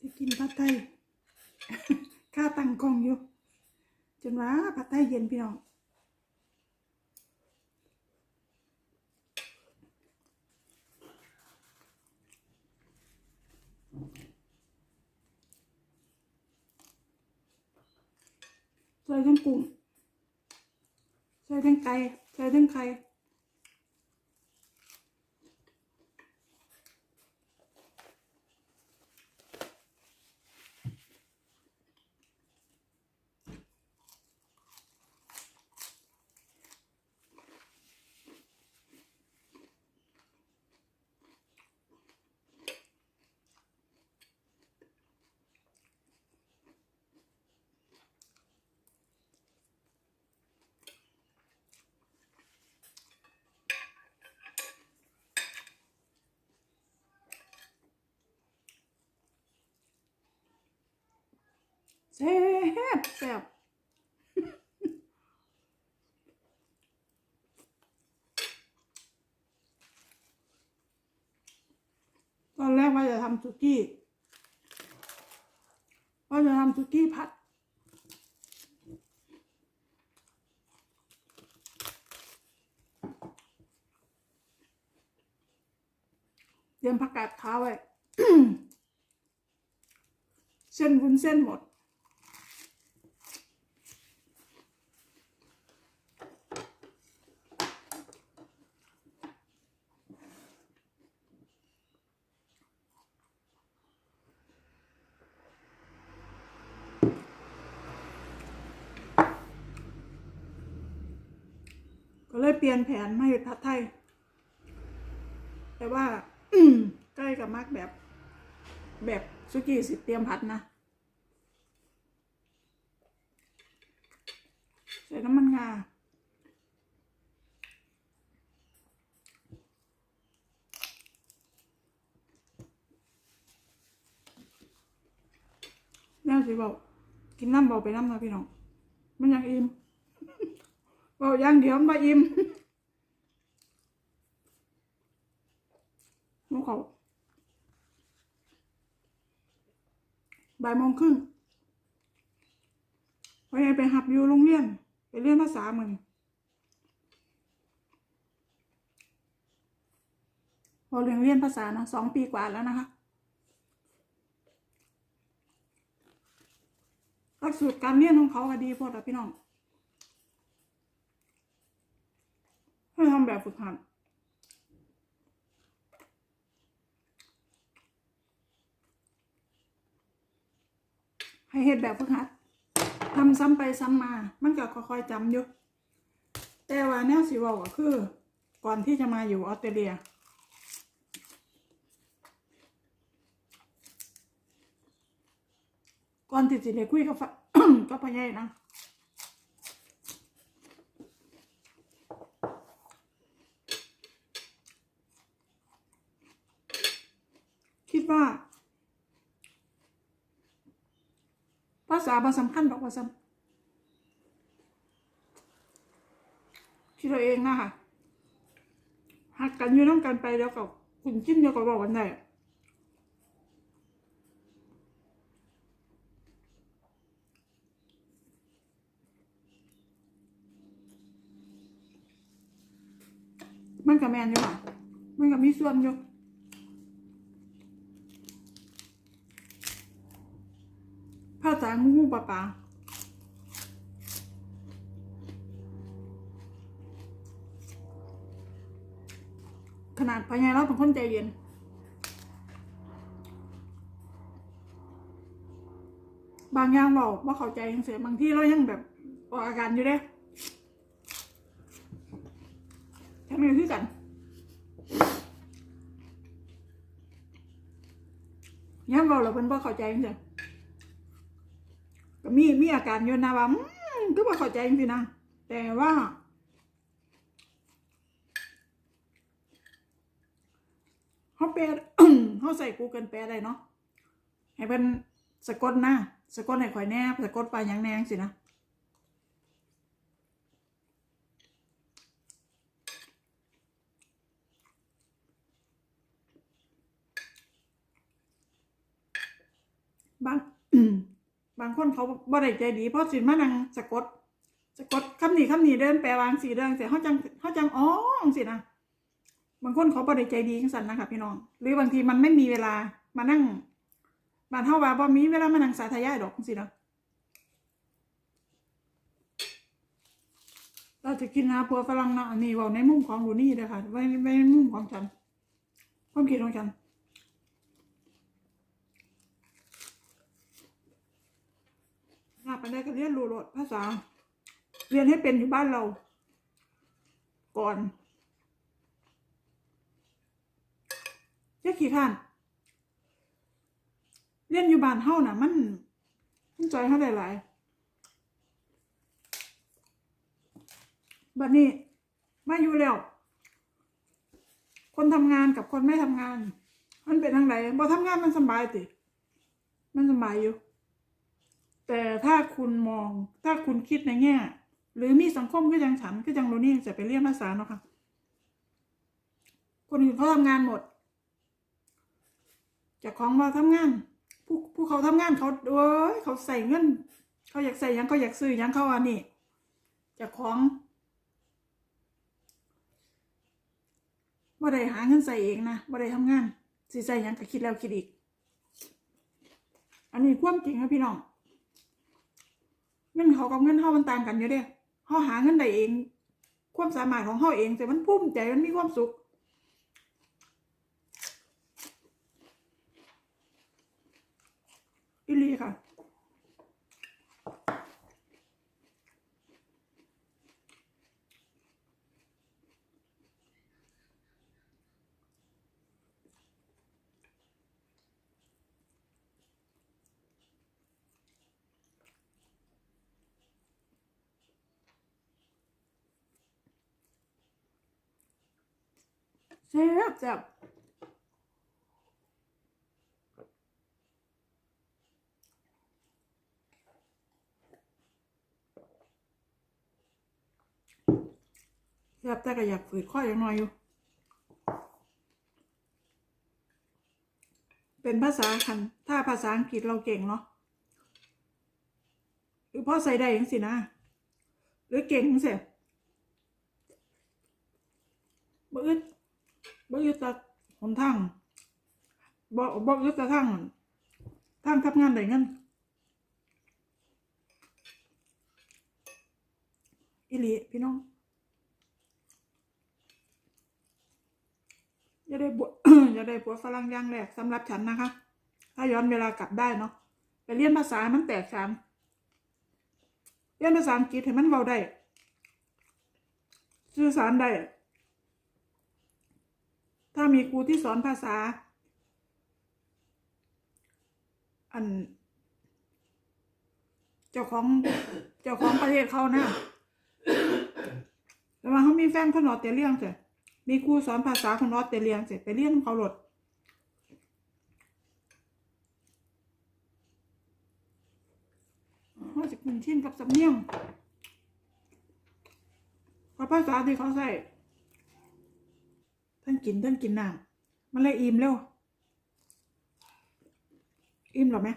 สิกินผัดไทยข้าตั้งกล้องอยู่ จนว่าผัดไทยเย็นพี่น้องใส่ทั้งกุ้งใส่ทั้งไก่ใส่ทั้งไข่ แซ่บแซ่บตอนแรกว่าจะทำสุกี้ว่าจะทำสุกี้ผัด เตรียมผักกาดขาวไว้ เส้นวุ้นเส้นหมด ก็ เปลี่ยนแผนมาเห็ดผัดไทย แต่ว่าใกล้กับมักแบบ แบบสุกี้สิเตรียมผัดนะใส่น้ำมันงาแน่สิบอกกินน้ำเบาไปน้ำนะพี่น้อง มันยังอิ่ม เบาอย่างเดียวมาอิ่มนกเขาบ่ายโมงครึ่งพอยังไปหับอยู่โรงเรียน ไปเรียนภาษาเหมือนพอเรียนเรียนภาษานะสองปีกว่าแล้วนะคะหลักสูตรการเรียนของเขาก็ดีพอแต่พี่น้อง ให้ทำแบบ ฝึกหัดให้เฮ็ดแบบฝึกหัดทำซ้ำไปซ้ำมา มันก็ค่อยๆจำอยู่ แต่ว่าแนวสิว้าก็คือ ก่อนที่จะมาอยู่ออสเตรเลีย ก่อนที่จะได้คุยกับกับพ่อใหญ่นะ ว่า ภาษาบาสำคัญดอกว่าซ้ำคิดเราเองนะคะหักกันอยู่น้ำกันไปแล้วก็คุณจิ้นเดียวก็บอกกันได้มันกับแมนอยู่ค่ะมันกับมีส่วนอยู่ ภา ษางูปลาปลาขนาดพญายเราเป็นคนใจเย็น บางอย่างบอกว่าเข้าใจยังเสียบางที่เรายังแบบออกอาการอยู่เด้ทำไมคือกัน ยังบอกเราเป็นว่าเข้าใจยังเสีย ก็มีมีอาการอยู่นะว่าก็บ่เข้าใจจริงๆนะแต่ว่า เขาแปลเขาใส่ Google แปลได้เนาะให้เป็นสะกดหน้าสะกดให้ข่อยแน่สะกดไปยังแนงสินะบ้าง บางคนเขาบ่ได้ใจดีเพราะสินมานังสะกดสะกดคำนี้คำนี้เดินแปลวางสีเดินเสียเขาจังเขาจังอ๋อสินะบางคนเขาบ่ได้ใจดีจังสันนะคะพี่น้อง หรือบางทีมันไม่มีเวลามานั่งบานเฮาว่าบ่มีเวลามานั่งสาธยายดอกจังสินะเราจะกินนะพัวฝรั่งนะอันนี้ว่าในมุมของรูนี่เลยค่ะไว้ไว้ในมุมของฉันความคิดของฉัน หาไปได้ก็เรียนรู้รสภาษา เรียนให้เป็นอยู่บ้านเรา ก่อนเจ้าขี้ข้าน เรียนอยู่บ้านเฮาน่ะ มันมันใจเฮาหลายบัดนี้ มาอยู่แล้ว คนทำงานกับคนไม่ทำงาน มันเป็นทางไหนบ่ทำงานมันสบายติ มันสบายอยู่ แต่ถ้าคุณมองถ้าคุณคิดในแง่ หรือมีสังคมก็ยังฉันก็ยังโรนี่จะไปเรียนภาษาเนาะค่ะ คนอื่นเขาทำงานหมดจากของมาทำงาน ผู้ผู้เขาทำงานเขาเอ้ยเขาใส่เงิน เขาอยากใส่ยังเขาอยากซื้อยังเขาอันนี้จากของบ่ได้หาเงินใส่เองนะบ่ได้ทำงานสิใส่ยังก็คิดแล้วคิดอีก อันนี้ความจริงครับพี่น้อง เงินเขากับเงินเฮามันต่างกันอยู่เด้เฮาหาเงินได้เอง ความสามารถของเฮาเองแต่มันภูมิใจมันมีความสุข อิลีค่ะ แซ่บแซ่บแซ่บแต่ก็อยากฝืดข้ออย่างน้อยอยู่ เป็นภาษาคัน ถ้าภาษาอังกฤษเราเก่งเนาะหรือพ่อใส่ได้ยังสินะ หรือเก่งจังสิบ่อึ ดบ่ยึดแตะหนทางบ่บ่ยึดแตะทางนั่นทางทับงานได้เงินอีลีพี่น้องอย่าได้บวอย่าได้ผัวฝรั่งย่างแรกสำหรับฉันนะคะ ถ้าย้อนเวลากลับได้เนาะไปเรียนภาษามันแตกฉานเรียนภาษาอังกฤษให้มันเว้าได้สื่อสารได้ ถ้ามีครูที่สอนภาษา อัน เจ้าของเจ้าของประเทศเขานะแต่ว่าเขามีแฟนคนออสเตรเลียเสร็จมีครูสอนภาษาคนออสเตรเลียเสร็จไปเรียนเขาหลดเขาจะคุ้นชินกับสำเนียงเพราะภาษาที่เขาใส่ ท่านกินท่านกินน้ำมันเลยอิ่มเร็วอิ่มหรอไหม